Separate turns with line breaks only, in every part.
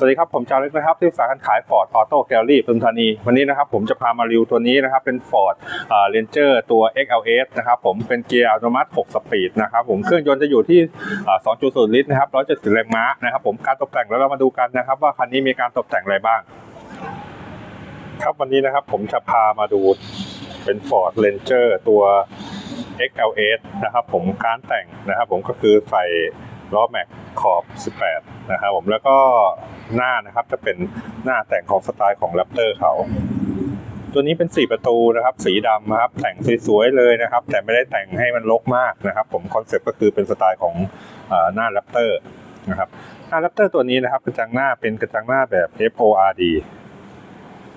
สวัสดีครับ ผมจารึกนะครับ ที่สาขาขายฟอร์ดออโต้แกลลี่ปทุมธานี วันนี้นะครับผมจะพามารีวิวตัวนี้นะครับ เป็น Ford เรนเจอร์ตัว XLS นะครับผมเป็นเกียร์อัตโนมัติ 6 สปีดนะครับผมเครื่องยนต์จะอยู่ที่ 2.0 ลิตรนะครับ170แรงม้านะครับผมการตกแต่งแล้วเรามาดูกันนะครับ ว่าคันนี้มีการตกแต่งอะไรบ้าง ครับวันนี้นะครับผมจะพามาดูเป็น Ford Ranger ตัว XLS นะครับผมการแต่งนะครับผมก็คือใส่ ล้อแม็กขอบ 18 นะครับผมแล้วก็หน้านะครับจะเป็นหน้าแต่งของสไตล์ของ Raptor เขา ตัวนี้เป็น 4 ประตูนะครับ สีดำนะครับ แต่งสวยๆเลยนะครับ แต่ไม่ได้แต่งให้มันรกมากนะครับ ผมคอนเซ็ปต์ก็คือเป็นสไตล์ของอหน้า Raptor นะครับหน้า Raptor ตัวนี้นะครับกระจังหน้าเป็นกระจังหน้าแบบ FORD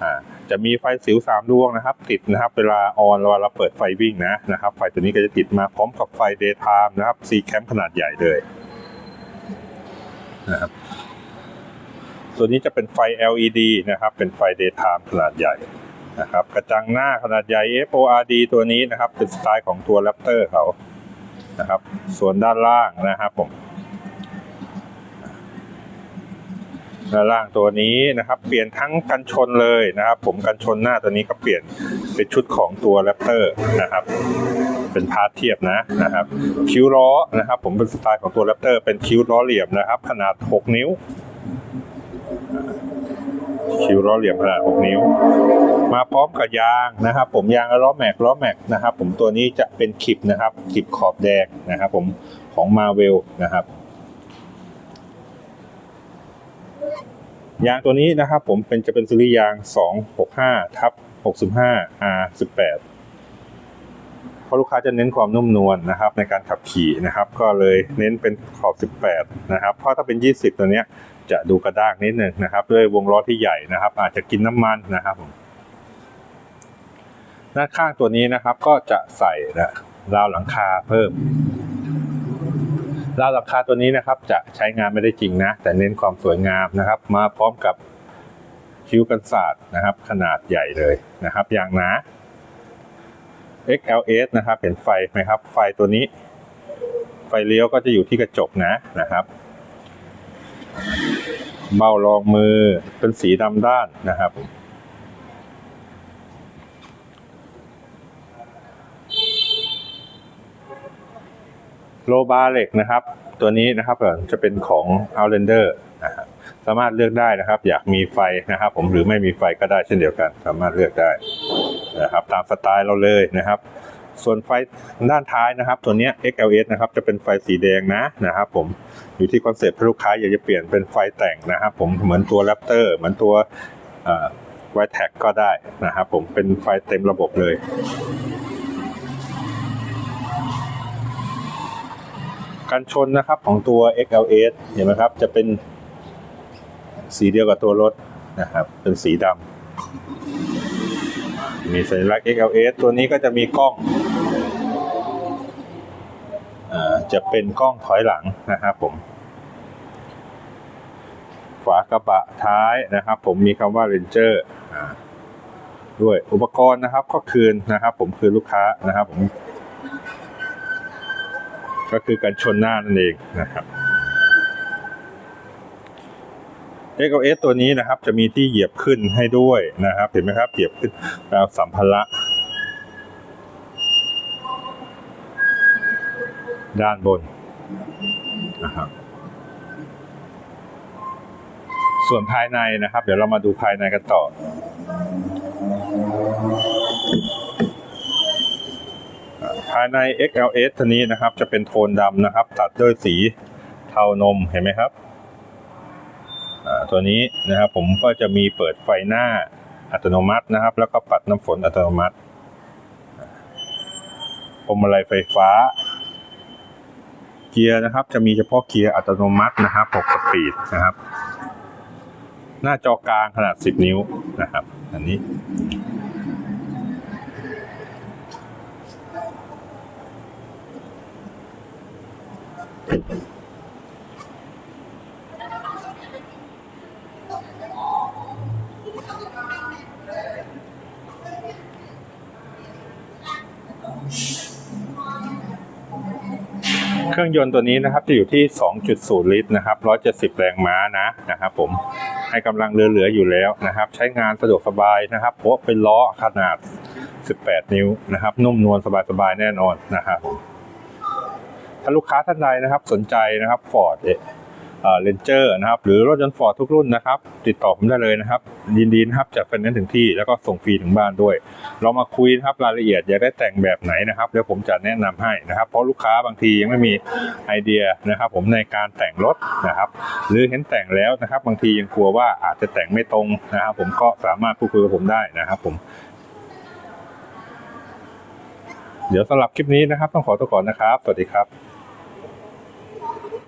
อ่าจะมีไฟสิวสามดวงนะครับ ติดนะครับ เวลาออนเวลาเราเปิดไฟวิ่งนะนะครับ ไฟตัวนี้ก็จะติดมาพร้อมกับไฟ daytime นะครับ C cam ขนาดใหญ่เลย นะครับ ตัวนี้จะเป็นไฟ LED นะครับ เป็นไฟ daytime ขนาดใหญ่นะครับ กระจังหน้าขนาดใหญ่ FORD ตัวนี้นะครับเป็นสไตล์ของตัว Raptor เขานะครับ ส่วนด้านล่างนะครับผม ด้านล่างตัวนี้นะครับ เปลี่ยนทั้งกันชนเลยนะครับ ผมกันชนหน้าตัวนี้ก็เปลี่ยนเป็นชุดของตัวแรปเตอร์นะครับ เป็นพาร์ทเทียบนะนะครับ คิ้วล้อนะครับ ผมเป็นสไตล์ของตัวแรปเตอร์เป็นคิ้วล้อเหลี่ยมนะครับ ขนาด 6 นิ้วคิ้วล้อเหลี่ยมขนาด 6 นิ้ว มาพร้อมกับยางนะครับ ผมยางล้อแม็กล้อแม็กนะครับ ผมตัวนี้จะเป็นขิบนะครับขิบขอบแดงนะครับ ผมของมาเวลนะครับ ยางตัวนี้นะครับผมเป็นจะเป็นซีรีส์ยาง 265ทับ65 R18 เพราะลูกค้าจะเน้นความนุ่มนวลนะครับ ในการขับขี่นะครับ ก็เลยเน้นเป็นขอบ 18 นะครับ เพราะถ้าเป็น 20 ตัวเนี้ยจะดูกระด้างนิดนึงนะครับ ด้วยวงล้อที่ใหญ่นะครับ อาจจะกินน้ำมันนะครับผมด้านข้างตัวนี้นะครับก็จะใส่นะราวหลังคาเพิ่ม ราวหลังคาตัวนี้นะครับจะใช้งานไม่ได้จริงนะ แต่เน้นความสวยงามนะครับ มาพร้อมกับคิ้วกันศาสตร์นะครับ ขนาดใหญ่เลยนะครับ อย่างหนา XLS นะครับ เห็นไฟไหมครับ ไฟตัวนี้ ไฟเลี้ยวก็จะอยู่ที่กระจกนะนะครับ เบ้ารองมือเป็นสีดำด้านนะครับ โลบาร์เหล็กนะครับ ตัวนี้นะครับจะเป็นของ Outlander นะครับสามารถเลือกได้นะครับ อยากมีไฟนะครับ ผมหรือไม่มีไฟก็ได้เช่นเดียวกัน สามารถเลือกได้นะครับตามสไตล์เราเลยนะครับ ส่วนไฟด้านท้ายนะครับ ตัวนี้ XLS นะครับจะเป็นไฟสีแดงนะนะครับ ผมอยู่ที่คอนเซ็ปต์ลูกค้าอยากจะเปลี่ยนเป็นไฟแต่งนะครับ ผมเหมือนตัว Raptor เหมือนตัวไวแท็กก็ได้นะครับ ผมเป็นไฟเต็มระบบเลย กันชนนะครับของตัว XLS เห็นไหมครับ จะเป็นสีเดียวกับตัวรถนะครับ เป็นสีดำมีสัญลักษณ์ XLS ตัวนี้ก็จะมีกล้องอจะเป็นกล้องถอยหลังนะครับผม ฝากระบะท้ายนะครับ ผมมีคำว่า Ranger ด้วยอุปกรณ์นะครับ ก็คืนนะครับ ผมคืนลูกค้านะครับผม ก็คือการชนหน้านั่นเองนะครับ XLS ตัวนี้นะครับ จะมีที่เหยียบขึ้นให้ด้วยนะครับ เห็นไหมครับ เหยียบขึ้นแล้วสัมภาระด้านบนนะครับ ส่วนภายในนะครับ เดี๋ยวเรามาดูภายในกันต่อ ภายใน XLS ตัวนี้นะครับ จะเป็นโทนดำนะครับ ตัดด้วยสีเทานมเห็นไหมครับตัวนี้นะครับผมก็จะมีเปิดไฟหน้าอัตโนมัตินะครับ แล้วก็ปัดน้ำฝนอัตโนมัติพวงมาลัยไฟฟ้า เกียร์นะครับ จะมีเฉพาะเกียร์อัตโนมัตินะครับ 6 สปีดนะครับ หน้าจอกลางขนาด 10 นิ้วนะครับ อันนี้ เครื่องยนต์ตัวนี้นะครับจะอยู่ที่ 2.0 ลิตรนะครับ 170 แรงม้านะนะครับผมให้กำลังเหลือๆอยู่แล้วนะครับ ใช้งานสะดวกสบายนะครับเพราะเป็นล้อขนาด 18 นิ้วนะครับ นุ่มนวลสบายๆแน่นอนนะครับ ถ้าลูกค้าท่านใดนะครับสนใจนะครับฟอร์ดเรนเจอร์นะครับหรือรถยนต์ฟอร์ดทุกรุ่นนะครับ ติดต่อผมได้เลยนะครับยินดีนะครับจัดไฟแนนซ์ถึงที่แล้วก็ส่งฟรีถึงบ้านด้วย เรามาคุยนะครับรายละเอียดอยากได้แต่งแบบไหนนะครับเดี๋ยวผมจะแนะนำให้นะครับ เพราะลูกค้าบางทียังไม่มีไอเดียนะครับ ผมในการแต่งรถนะครับ หรือเห็นแต่งแล้วนะครับ บางทียังกลัวว่าอาจจะแต่งไม่ตรงนะครับ ผมก็สามารถพูดคุยกับผมได้นะครับ ผมเดี๋ยวสำหรับคลิปนี้นะครับ ต้องขอตัวก่อนนะครับ สวัสดีครับ